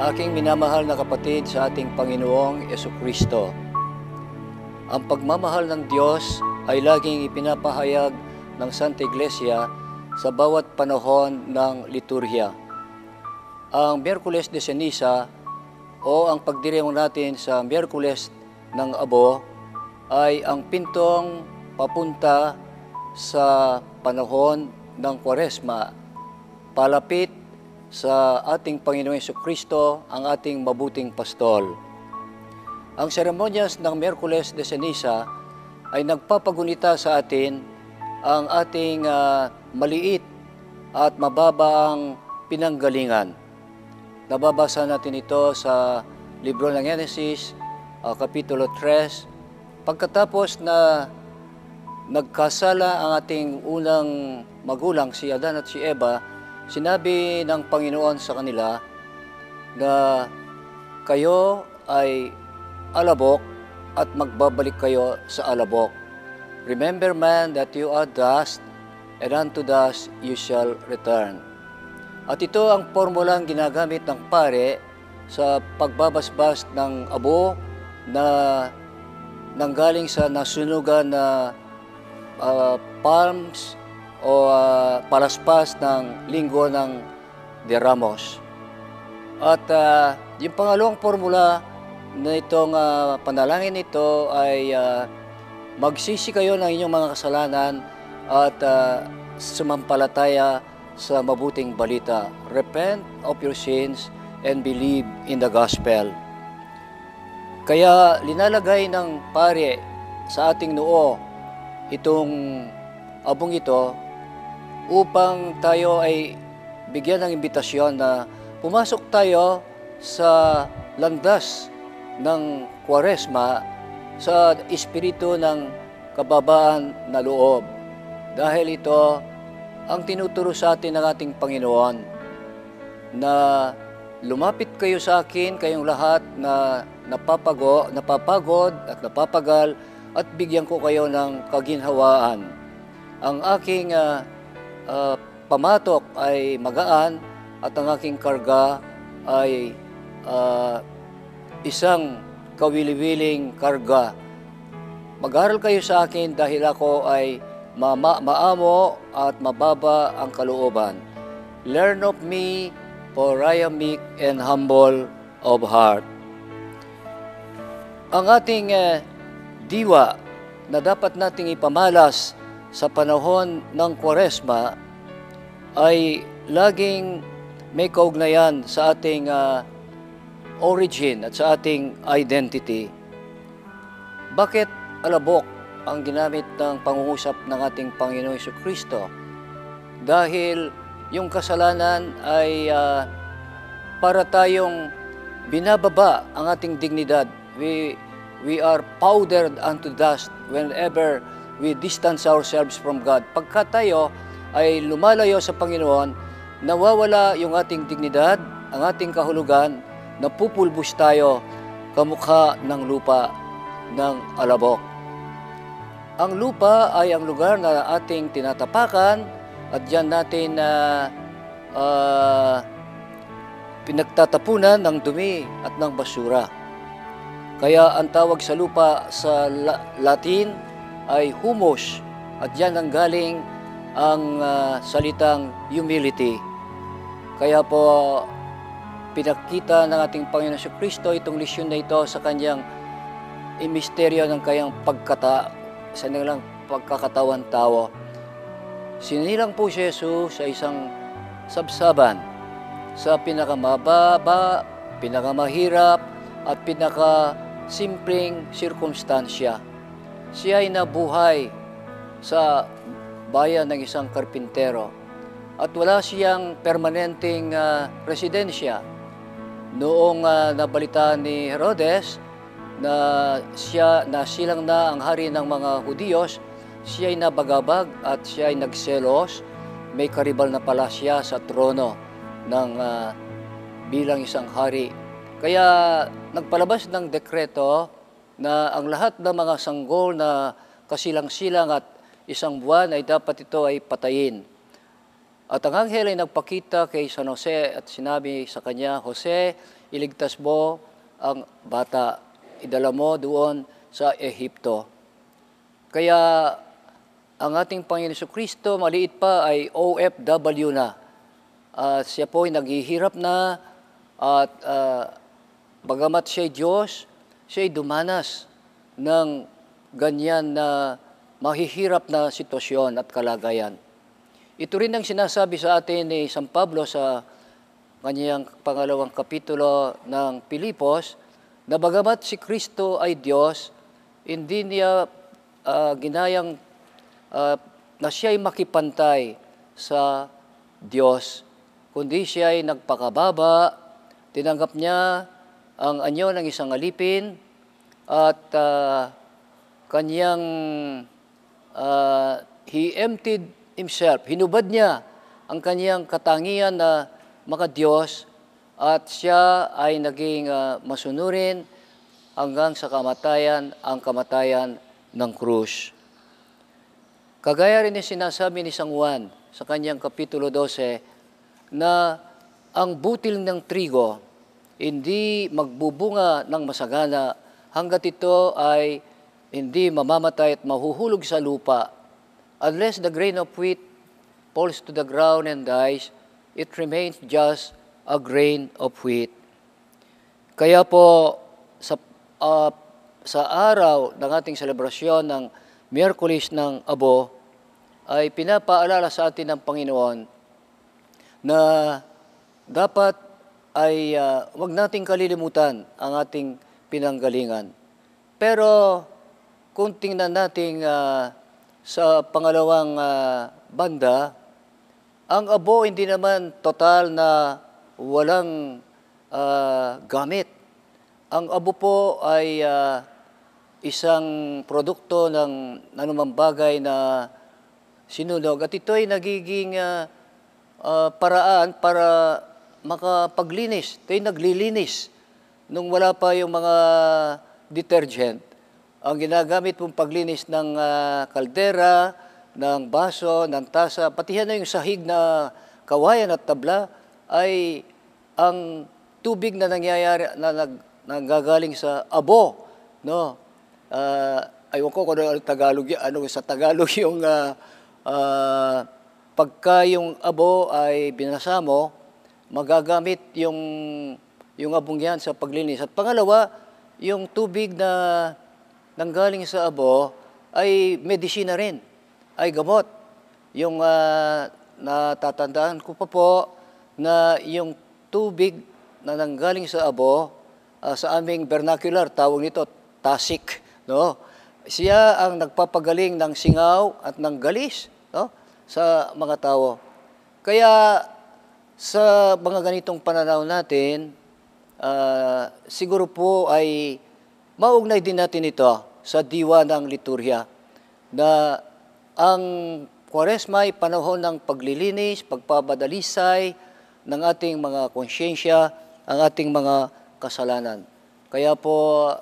Aking minamahal na kapatid sa ating Panginoong Yeso Kristo. Ang pagmamahal ng Diyos ay laging ipinapahayag ng Santa Iglesia sa bawat panahon ng liturhya. Ang Miyerkules de Ceniza o ang pagdiriwang natin sa Miyerkules ng Abo ay ang pintong papunta sa panahon ng Kwaresma palapit sa ating Panginoong Yeso Kristo, ang ating mabuting pastol. Ang seremonyas ng Miyerkules de Ceniza ay nagpapagunita sa atin ang ating uh, maliit at mababaang pinanggalingan. Nababasa natin ito sa libro ng Genesis, uh, Kapitulo 3. Pagkatapos na nagkasala ang ating unang magulang, si Adan at si Eva, Sinabi ng Panginoon sa kanila na kayo ay alabok at magbabalik kayo sa alabok. Remember man that you are dust and unto dust you shall return. At ito ang formulang ginagamit ng pare sa pagbabasbas ng abo na nanggaling sa nasunugan na uh, palms o uh, palaspas ng linggo ng De Ramos. At uh, yung pangalawang formula na itong uh, panalangin ito ay uh, magsisi kayo ng inyong mga kasalanan at uh, sumampalataya sa mabuting balita. Repent of your sins and believe in the gospel. Kaya linalagay ng pare sa ating noo itong abong ito upang tayo ay bigyan ng imbitasyon na pumasok tayo sa landas ng kwaresma sa espiritu ng kababaan na loob. Dahil ito ang tinuturo sa atin ng ating Panginoon na lumapit kayo sa akin, kayong lahat na napapago, napapagod at napapagal at bigyan ko kayo ng kaginhawaan. Ang aking uh, uh, pamatok ay magaan at ang aking karga ay uh, isang kawili-wiling karga. Mag-aral kayo sa akin dahil ako ay ma- maamo at mababa ang kalooban. Learn of me, for I am meek and humble of heart. Ang ating uh, diwa na dapat nating ipamalas sa panahon ng Kwaresma ay laging may kaugnayan sa ating uh, origin at sa ating identity. Bakit alabok ang ginamit ng pangungusap ng ating Panginoon Yesu Kristo? Dahil yung kasalanan ay uh, para tayong binababa ang ating dignidad. We, we are powdered unto dust whenever we distance ourselves from God. Pagka tayo ay lumalayo sa Panginoon, nawawala yung ating dignidad, ang ating kahulugan, napupulbos tayo kamukha ng lupa ng alabok. Ang lupa ay ang lugar na ating tinatapakan at diyan natin na uh, uh, pinagtatapunan ng dumi at ng basura. Kaya ang tawag sa lupa sa Latin ay humus at yan ang galing ang uh, salitang humility. Kaya po pinakita ng ating Panginoon sa Kristo itong lisyon na ito sa kanyang imisteryo ng kayang pagkata sa nilang pagkakatawan tao. Sinilang po si Jesus sa isang sabsaban sa pinakamababa, pinakamahirap at pinakasimpleng sirkumstansya siya ay nabuhay sa bayan ng isang karpintero at wala siyang permanenteng uh, residensya. Noong uh, nabalita ni Herodes na siya na silang na ang hari ng mga Hudiyos, siya ay nabagabag at siya ay nagselos. May karibal na pala siya sa trono ng uh, bilang isang hari. Kaya nagpalabas ng dekreto na ang lahat ng mga sanggol na kasilang-silang at isang buwan ay dapat ito ay patayin. At ang anghel ay nagpakita kay San Jose at sinabi sa kanya, Jose, iligtas mo ang bata, idala mo doon sa Ehipto. Kaya ang ating Panginoon Kristo, maliit pa ay OFW na. At siya po ay naghihirap na at ah, bagamat siya Diyos, siya dumanas ng ganyan na mahihirap na sitwasyon at kalagayan. Ito rin ang sinasabi sa atin ni San Pablo sa kanyang pangalawang kapitulo ng Pilipos, na bagamat si Kristo ay Diyos, hindi niya ah, ginayang ah, na siya ay makipantay sa Diyos, kundi siya ay nagpakababa, tinanggap niya ang anyo ng isang alipin, at ah, kanyang ah, he emptied himself, hinubad niya ang kanyang katangian na makadiyos at siya ay naging ah, masunurin hanggang sa kamatayan, ang kamatayan ng krus. Kagaya rin yung sinasabi ni San Juan sa kanyang Kapitulo 12 na ang butil ng trigo hindi magbubunga ng masagana hanggat ito ay hindi mamamatay at mahuhulog sa lupa. Unless the grain of wheat falls to the ground and dies, it remains just a grain of wheat. Kaya po sa ah, sa araw ng ating selebrasyon ng Miyerkules ng Abo ay pinapaalala sa atin ng Panginoon na dapat ay ah, wag nating kalilimutan ang ating pinanggalingan. Pero kung tingnan natin ah, sa pangalawang ah, banda, ang abo hindi naman total na walang ah, gamit. Ang abo po ay ah, isang produkto ng anumang bagay na sinunog at ito ay nagiging ah, ah, paraan para makapaglinis. Ito ay naglilinis nung wala pa yung mga detergent. Ang ginagamit mong paglinis ng ah, kaldera, ng baso, ng tasa, pati na yung sahig na kawayan at tabla ay ang tubig na nangyayari na nag, nanggagaling sa abo, no? Ah, aywan ko kung ano Tagalog ano sa Tagalog yung ah, ah, pagka yung abo ay binasa mo, magagamit yung yung abong yan sa paglinis. At pangalawa, yung tubig na nanggaling sa abo ay medisina rin, ay gamot. Yung ah, natatandaan ko pa po na yung tubig na nanggaling sa abo, ah, sa aming vernacular, tawag nito tasik, no? Siya ang nagpapagaling ng singaw at ng galis, no? Sa mga tao. Kaya sa mga ganitong pananaw natin, ah, siguro po ay maugnay din natin ito sa diwa ng liturhya na ang Kwaresma ay panahon ng paglilinis, pagpabadalisay ng ating mga konsyensya, ang ating mga kasalanan. Kaya po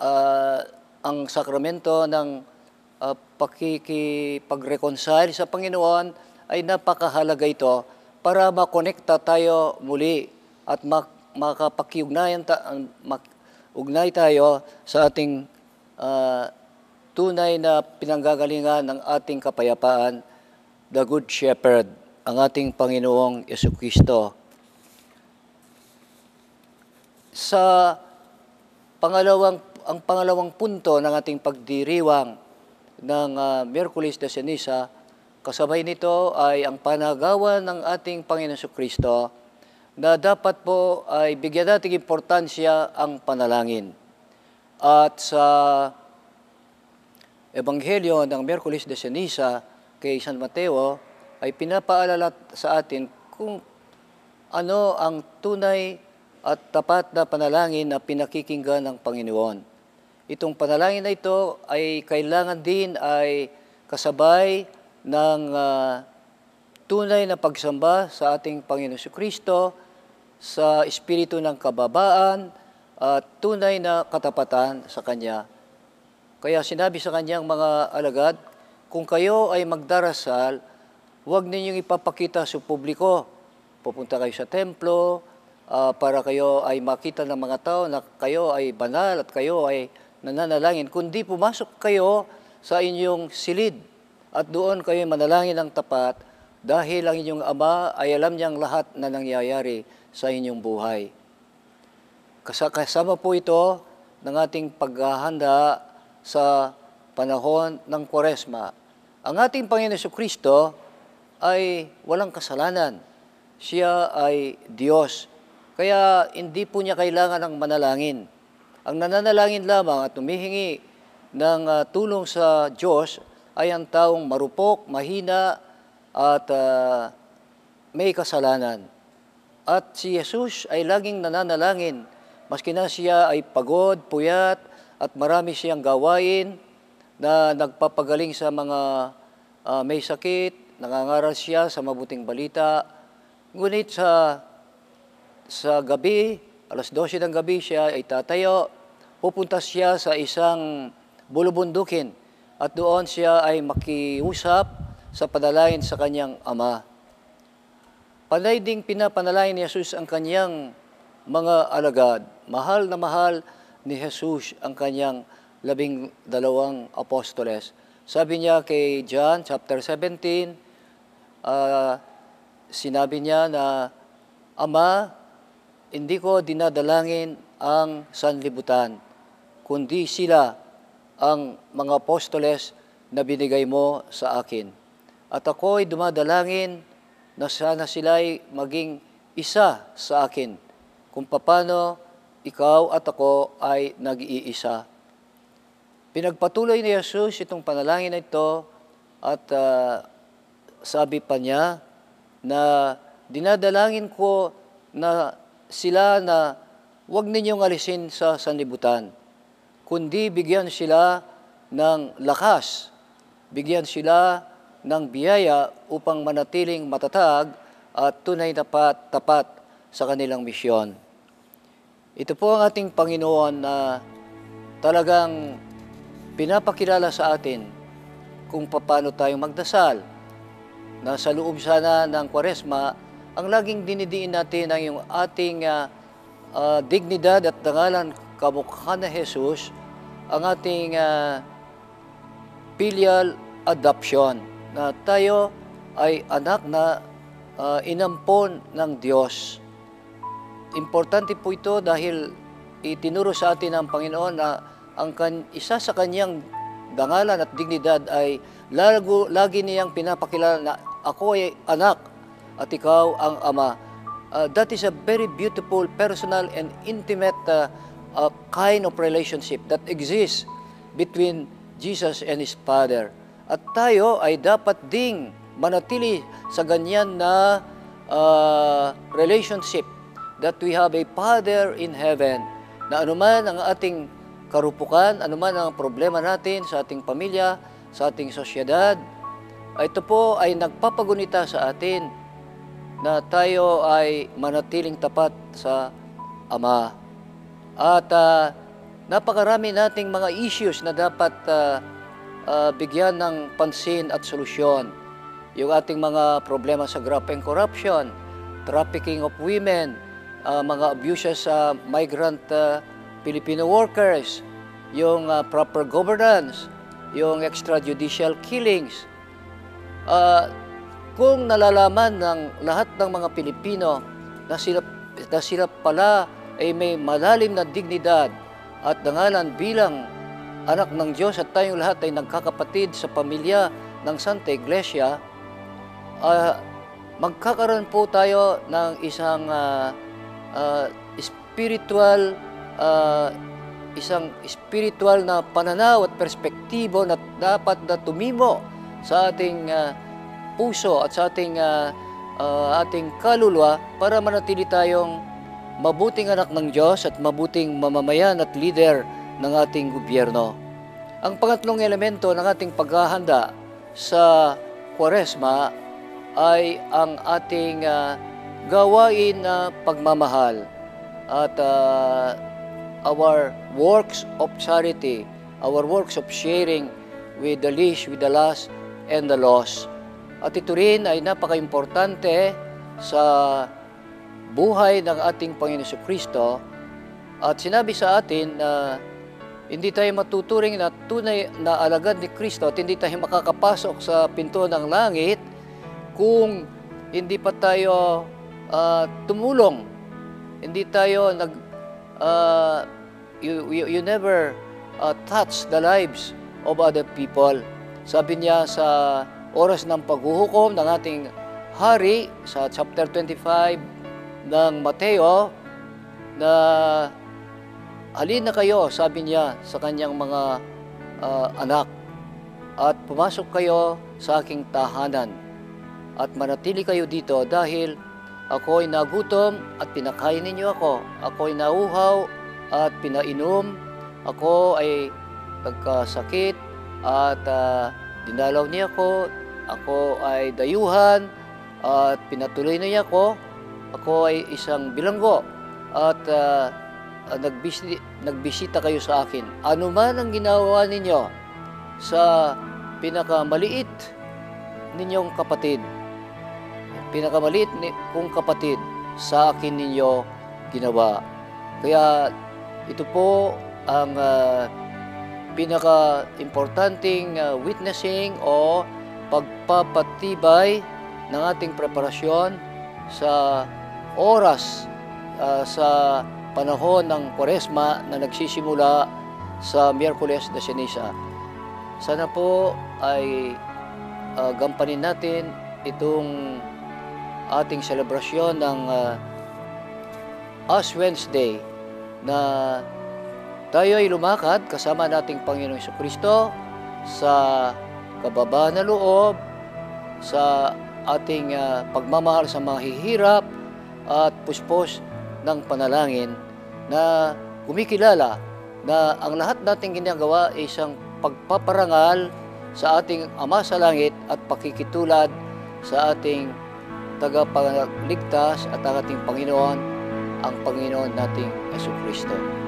ah, ang sakramento ng uh, pakikipag-reconcile sa Panginoon ay napakahalaga ito para makonekta tayo muli at mak- makapakiugnayan ta- mak- ugnay tayo sa ating ah, tunay na pinanggagalingan ng ating kapayapaan, the Good Shepherd, ang ating Panginoong Yesu Kristo. Sa pangalawang ang pangalawang punto ng ating pagdiriwang ng uh, Miyerkules de Ceniza, kasabay nito ay ang panagawa ng ating Panginoon Kristo na dapat po ay bigyan natin importansya ang panalangin. At sa Ebanghelyo ng Miyerkules de Ceniza kay San Mateo ay pinapaalala sa atin kung ano ang tunay at tapat na panalangin na pinakikinggan ng Panginoon. Itong panalangin na ito ay kailangan din ay kasabay ng ah, tunay na pagsamba sa ating Panginoon Kristo sa espiritu ng kababaan at tunay na katapatan sa Kanya. Kaya sinabi sa Kanyang mga alagad, kung kayo ay magdarasal, huwag ninyong ipapakita sa publiko. Pupunta kayo sa templo ah, para kayo ay makita ng mga tao na kayo ay banal at kayo ay nananalangin. Kundi pumasok kayo sa inyong silid at doon kayo manalangin ng tapat dahil ang inyong ama ay alam niyang lahat na nangyayari sa inyong buhay. Kasa- Kasama po ito ng ating paghahanda sa panahon ng Kwaresma. Ang ating Panginoon Kristo ay walang kasalanan. Siya ay Diyos. Kaya hindi po niya kailangan ng manalangin. Ang nananalangin lamang at humihingi ng ah, tulong sa Diyos ay ang taong marupok, mahina at ah, may kasalanan. At si Jesus ay laging nananalangin, maski na siya ay pagod, puyat, at marami siyang gawain na nagpapagaling sa mga ah, may sakit, nangangaral siya sa mabuting balita. Ngunit sa, sa gabi, alas 12 ng gabi siya ay tatayo, pupunta siya sa isang bulubundukin at doon siya ay makiusap sa panalangin sa kanyang ama. Panay ding pinapanalangin ni Jesus ang kanyang mga alagad. Mahal na mahal ni Jesus ang kanyang labing dalawang apostoles. Sabi niya kay John chapter 17, ah, sinabi niya na, Ama, hindi ko dinadalangin ang sanlibutan, kundi sila ang mga apostoles na binigay mo sa akin. At ako'y dumadalangin na sana sila'y maging isa sa akin kung paano ikaw at ako ay nag-iisa. Pinagpatuloy ni Jesus itong panalangin na ito at ah, sabi pa niya na dinadalangin ko na sila na huwag ninyong alisin sa sanlibutan, kundi bigyan sila ng lakas, bigyan sila ng biyaya upang manatiling matatag at tunay na pat, tapat sa kanilang misyon. Ito po ang ating Panginoon na talagang pinapakilala sa atin kung paano tayong magdasal. Na sa loob sana ng Kwaresma, ang laging dinidiin natin ang yung ating ah, ah, dignidad at dangalan kamukha na Jesus, ang ating ah, filial adoption na tayo ay anak na ah, inampon ng Diyos. Importante po ito dahil itinuro sa atin ng Panginoon na ang kan, isa sa kanyang dangalan at dignidad ay lago, lagi niyang pinapakilala na ako ay anak at ikaw ang ama. Uh, that is a very beautiful, personal, and intimate uh, uh, kind of relationship that exists between Jesus and His Father. At tayo ay dapat ding manatili sa ganyan na uh, relationship that we have a Father in heaven na anuman ang ating karupukan, anuman ang problema natin sa ating pamilya, sa ating sosyedad, ito po ay nagpapagunita sa atin na tayo ay manatiling tapat sa Ama. At ah, napakarami nating mga issues na dapat ah, ah, bigyan ng pansin at solusyon. Yung ating mga problema sa graft corruption, trafficking of women, ah, mga abuses sa migrant ah, Filipino workers, yung ah, proper governance, yung extrajudicial killings, Ah, kung nalalaman ng lahat ng mga Pilipino na sila, na sila pala ay may malalim na dignidad at dangalan bilang anak ng Diyos at tayong lahat ay nagkakapatid sa pamilya ng Santa Iglesia, ah, magkakaroon po tayo ng isang ah, ah, spiritual ah, isang spiritual na pananaw at perspektibo na dapat na tumimo sa ating ah, puso at sa ating ah, ah, ating kaluluwa para manatili tayong mabuting anak ng Diyos at mabuting mamamayan at leader ng ating gobyerno. Ang pangatlong elemento ng ating paghahanda sa Kwaresma ay ang ating ah, gawain na pagmamahal at ah, our works of charity, our works of sharing with the least, with the last, and the lost. At ito rin ay napaka-importante sa buhay ng ating Panginoon Kristo at sinabi sa atin na hindi tayo matuturing na tunay na alagad ni Kristo at hindi tayo makakapasok sa pinto ng langit kung hindi pa tayo ah, tumulong. Hindi tayo nag ah, you, you, you never uh, touch the lives of other people. Sabi niya sa oras ng paghuhukom ng ating hari sa chapter 25 ng Mateo na halina kayo, sabi niya sa kanyang mga ah, anak, at pumasok kayo sa aking tahanan at manatili kayo dito dahil ako'y nagutom at pinakain ninyo ako. Ako'y nauhaw at pinainom. Ako ay nagkasakit at ah, dinalaw niya ako. Ako ay dayuhan at pinatuloy niya ako. Ako ay isang bilanggo at ah, ah, nagbisi, nagbisita kayo sa akin. Ano man ang ginawa ninyo sa pinakamaliit ninyong kapatid, pinakamaliit ni kong kapatid sa akin ninyo ginawa. Kaya ito po ang ah, pinaka-importanting ah, witnessing o pagpapatibay ng ating preparasyon sa oras ah, sa panahon ng Kwaresma na nagsisimula sa Miyerkules de Ceniza. Sana po ay ah, gampanin natin itong ating selebrasyon ng ah, Ash Wednesday na tayo ay lumakad kasama nating Panginoong Kristo sa kababaan na loob, sa ating ah, pagmamahal sa mga hihirap at puspos ng panalangin na kumikilala na ang lahat nating ginagawa ay isang pagpaparangal sa ating Ama sa Langit at pakikitulad sa ating tagapagligtas at ang ating Panginoon, ang Panginoon nating Yesu Kristo.